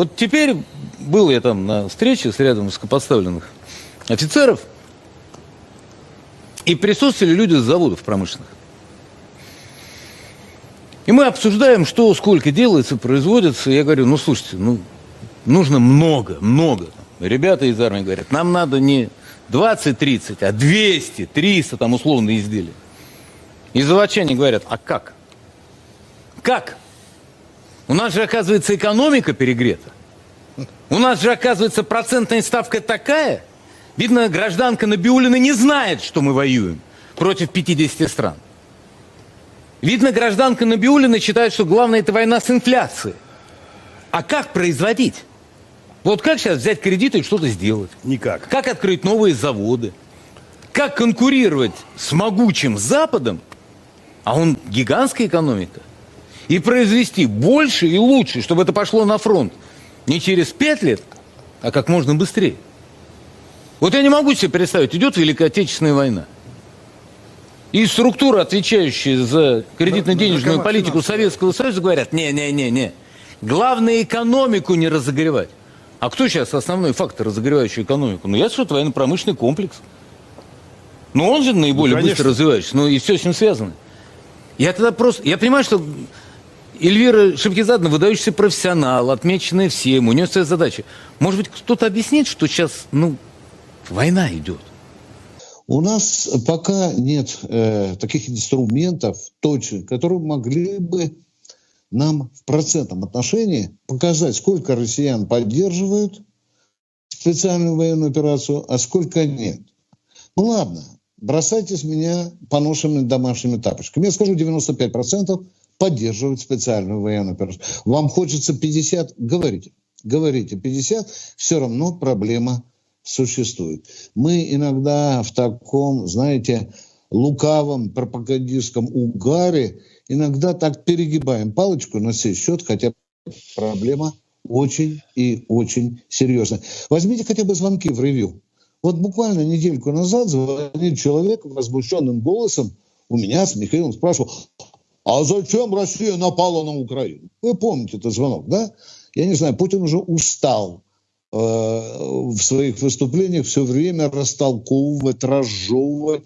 Вот теперь был я там на встрече с рядом высокопоставленных офицеров, и присутствовали люди с заводов промышленных. И мы обсуждаем, что сколько делается, производится. Я говорю, ну слушайте, ну нужно много, много. Ребята из армии говорят, нам надо не 20-30, а 200, 300 там условно изделия. И заводчане говорят, а как? Как? У нас же, оказывается, экономика перегрета. У нас же, оказывается, процентная ставка такая. Видно, гражданка Набиулина не знает, что мы воюем против 50 стран. Видно, гражданка Набиулина считает, что главное это война с инфляцией. А как производить? Вот как сейчас взять кредиты и что-то сделать? Никак. Как открыть новые заводы? Как конкурировать с могучим Западом, а он гигантская экономика, и произвести больше и лучше, чтобы это пошло на фронт не через пять лет, а как можно быстрее. Вот я не могу себе представить, идет Великая Отечественная война. И структуры, отвечающие за кредитно-денежную политику финансовая. Советского Союза, говорят, не-не-не-не, главное экономику не разогревать. А кто сейчас основной фактор, разогревающий экономику? Ну, я что военно-промышленный комплекс. Но он же наиболее Ну, конечно. быстро развивающийся, ну и все с ним связано. Я тогда просто, я понимаю, что Эльвира Шевкизадна выдающийся профессионал, отмеченная всем, у нее своя задача. Может быть, кто-то объяснит, что сейчас, ну, война идет. У нас пока нет э, таких инструментов точных, которые могли бы нам в процентном отношении показать, сколько россиян поддерживают специальную военную операцию, а сколько нет. Ну ладно, бросайте с меня поношенными домашними тапочками. Я скажу, 95% поддерживают специальную военную операцию. Вам хочется 50? Говорите. Говорите 50, все равно проблема существует. Мы иногда в таком, знаете, лукавом пропагандистском угаре иногда так перегибаем палочку на сей счет, хотя проблема очень и очень серьезная. Возьмите хотя бы звонки в ревью. Вот буквально недельку назад звонит человек возмущенным голосом, у меня с Михаилом спрашивал, а зачем Россия напала на Украину? Вы помните этот звонок, да? Я не знаю, Путин уже устал э, в своих выступлениях все время растолковывать, разжевывать,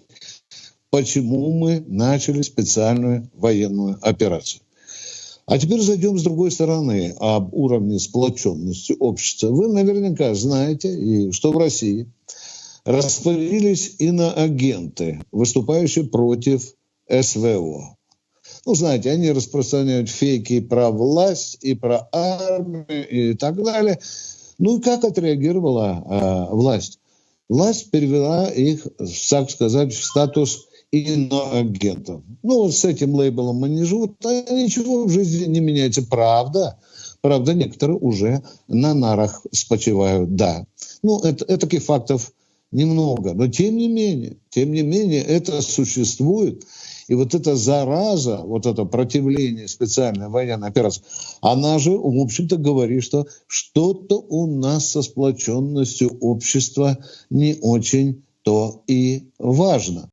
почему мы начали специальную военную операцию. А теперь зайдем с другой стороны об уровне сплоченности общества. Вы наверняка знаете, и что в России распылились иноагенты, выступающие против СВО. Ну, знаете, они распространяют фейки про власть, и про армию, и так далее. Ну, и как отреагировала э, власть? Власть перевела их, так сказать, в статус иноагентов. Ну, вот с этим лейблом они живут, а ничего в жизни не меняется. Правда, правда, некоторые уже на нарах спочивают, да. Ну, это, таких фактов немного, но тем не менее, тем не менее, это существует. И вот эта зараза, вот это противление специальной военной операции, она же, в общем-то, говорит, что что-то у нас со сплоченностью общества не очень то и важно.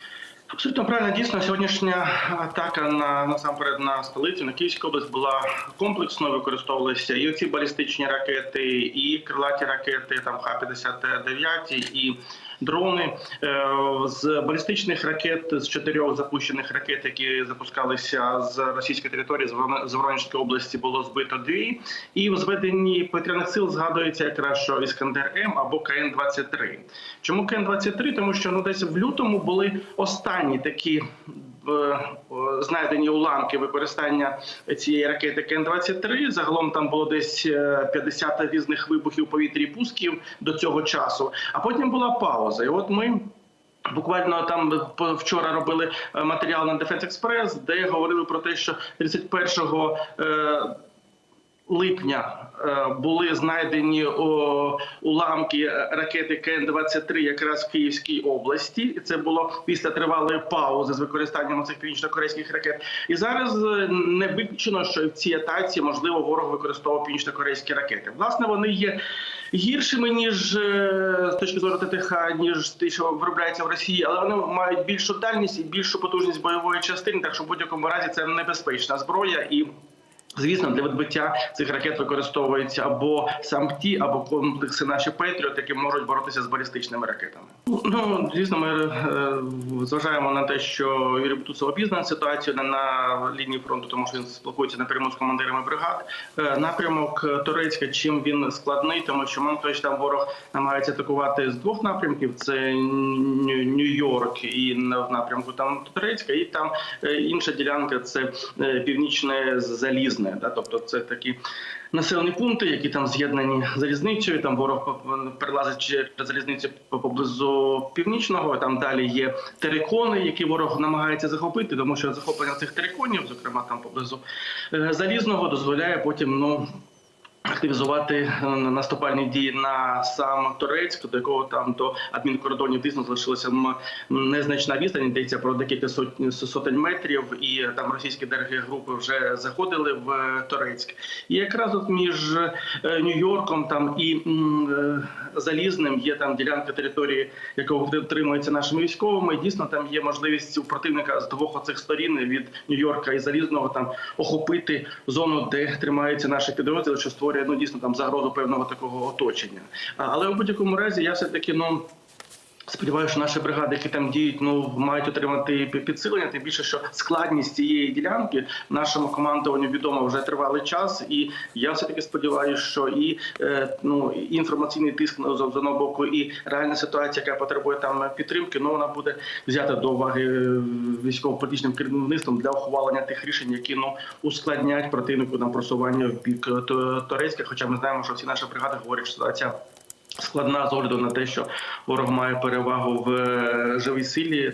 Абсолютно правильно, дійсно, сьогоднішня атака на насамперед на столицю, на Київську область була комплексною, використовувалися і оці балістичні ракети, і крилаті ракети, там Х-59, і дрони. Е, З балістичних ракет, з чотирьох запущених ракет, які запускалися з російської території, з Ворон- Воронежської області, було збито дві. І в зведенні повітряних сил згадується якраз, що Іскандер М або КН-23. Чому КН-23? Тому що ну десь в лютому були останні такі знайдені уламки використання цієї ракети КН-23. Загалом там було десь е, 50 різних вибухів повітрі пусків до цього часу. А потім була пауза. І от ми. Буквально там вчора робили е, матеріал на Defense Express, де говорили про те, що 31 е, липня е, були знайдені уламки ракети КН-23 якраз в Київській області. Це було після тривалої паузи з використанням цих північно-корейських ракет. І зараз е, не виключено, що в цій атаці можливо ворог використовував північно-корейські ракети. Власне, вони є гіршими ніж е, з точки зору ТТХ, ніж ті, що виробляється в Росії, але вони мають більшу дальність і більшу потужність бойової частини. Так що в будь-якому разі це небезпечна зброя і. Звісно, для відбиття цих ракет використовуються або сам ті, або комплекси наші Петріот, які можуть боротися з балістичними ракетами. Ну звісно, ми е, зважаємо на те, що Юрій Бутусов обізнаний ситуацію на, лінії фронту, тому що він спілкується напряму з командирами бригад. Е, напрямок Турецька, чим він складний, тому що що там ворог намагається атакувати з двох напрямків: це Нью- Нью-Йорк і в напрямку там Турецька, і там е, інша ділянка це е, північне залізне. Да? Тобто це такі населені пункти, які там з'єднані залізницею. Там ворог перелазить через залізницю поблизу північного. Там далі є терикони, які ворог намагається захопити, тому що захоплення цих териконів, зокрема там поблизу е, залізного, дозволяє потім ну. Активізувати е, наступальні дії на сам Турецьк, до якого там до адмінкордонів дійсно залишилася незначна відстань, йдеться про декілька сотень, метрів, і там російські ДРГ групи вже заходили в е, Турецьк. І якраз от між е, Нью-Йорком там і Залізним є там ділянка території, якого втримується нашими військовими. Дійсно там є можливість у противника з двох оцих сторін від Нью-Йорка і Залізного там охопити зону, де тримаються наші підрозділи, що створює ну дійсно там загрозу певного такого оточення. Але у будь-якому разі я все таки ну. Сподіваюся, наші бригади, які там діють, ну мають отримати підсилення. Тим більше, що складність цієї ділянки нашому командуванню відомо вже тривалий час, і я все таки сподіваюся, що і е, ну і інформаційний тиск з одного боку, і реальна ситуація, яка потребує там підтримки, ну вона буде взята до уваги е, військово-політичним керівництвом для ухвалення тих рішень, які ну ускладнять противнику на просування в бік е, Торецька. Хоча ми знаємо, що всі наші бригади говорять, що ситуація складна з огляду на те, що ворог має перевагу в е, живій силі, е,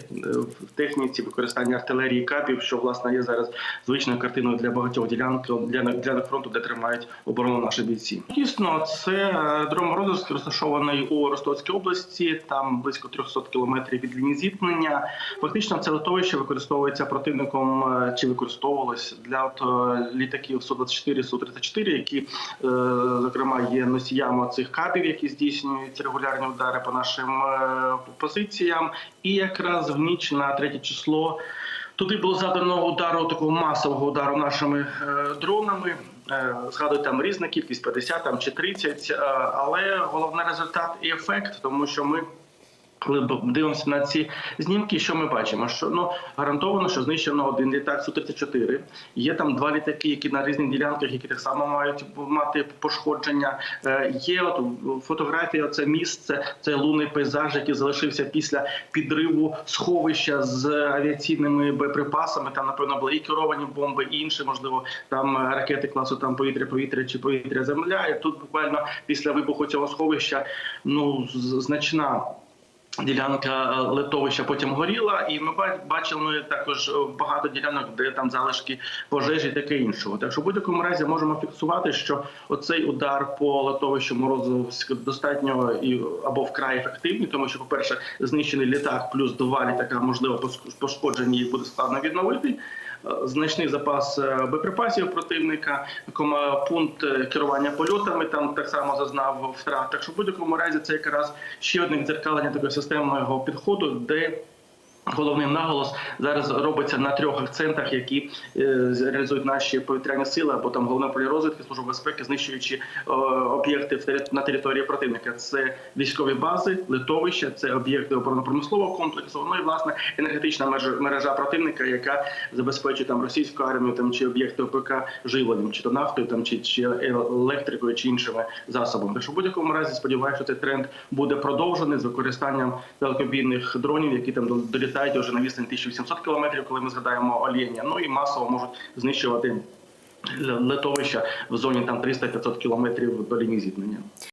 в техніці використання артилерії капів, що власне є зараз звичною картиною для багатьох ділянок для ділянок фронту, де тримають оборону наші бійці. Дійсно, це е, розвиток розташований у Ростовській області, там близько 300 кілометрів від лінії зіткнення. Фактично, це литовище використовується противником чи використовувалось для літаків Су-24, Су-34, які, зокрема, є носіями цих кабів, які здійснюють регулярні удари по нашим е, позиціям. І якраз в ніч на третє число. Туди було завдано удару такого масового удару нашими е, дронами. Згадують Згадую, там різна кількість 50 там, чи 30, е, але головний результат і ефект, тому що ми. Коли дивимося на ці знімки, що ми бачимо? Що ну гарантовано, що знищено один літак су 34 Є там два літаки, які на різних ділянках, які так само мають мати пошкодження. Е, є от фотографія, це місце, це лунний пейзаж, який залишився після підриву сховища з авіаційними боєприпасами. Там напевно були і керовані бомби, і інші, можливо, там ракети класу там повітря, повітря чи повітря земля. І тут буквально після вибуху цього сховища ну значна. Ділянка е, литовища потім горіла, і ми бачили також е, багато ділянок, де там залишки пожежі, таке іншого. Так що в будь-якому разі можемо фіксувати, що оцей удар по литовищу Морозовськ достатньо і або вкрай ефективний, тому що, по-перше, знищений літак, плюс два літака, можливо, пошкоджені їх буде складно відновити. Е, Значний запас е, боєприпасів противника, пункт е, керування польотами там так само зазнав втрат. Так що в будь-якому разі це якраз ще одне дзеркалення такого системного підходу, де Головний наголос зараз робиться на трьох акцентах, які е, реалізують наші повітряні сили або там головне полі розвідки, служба безпеки, знищуючи е, об'єкти на території противника. Це військові бази, литовища, це об'єкти оборонно-промислового комплексу. Ну і власне енергетична мережа противника, яка забезпечує там російську армію, там чи об'єкти ОПК живленням, чи то нафтою, там чи, чи електрикою, чи іншими засобами. Так що в будь-якому разі сподіваюся, що цей тренд буде продовжений з використанням далекобійних дронів, які там долітають вже на відстань 1800 кілометрів, коли ми згадаємо Оленя. Ну і масово можуть знищувати литовища в зоні там 300-500 кілометрів до лінії зіткнення.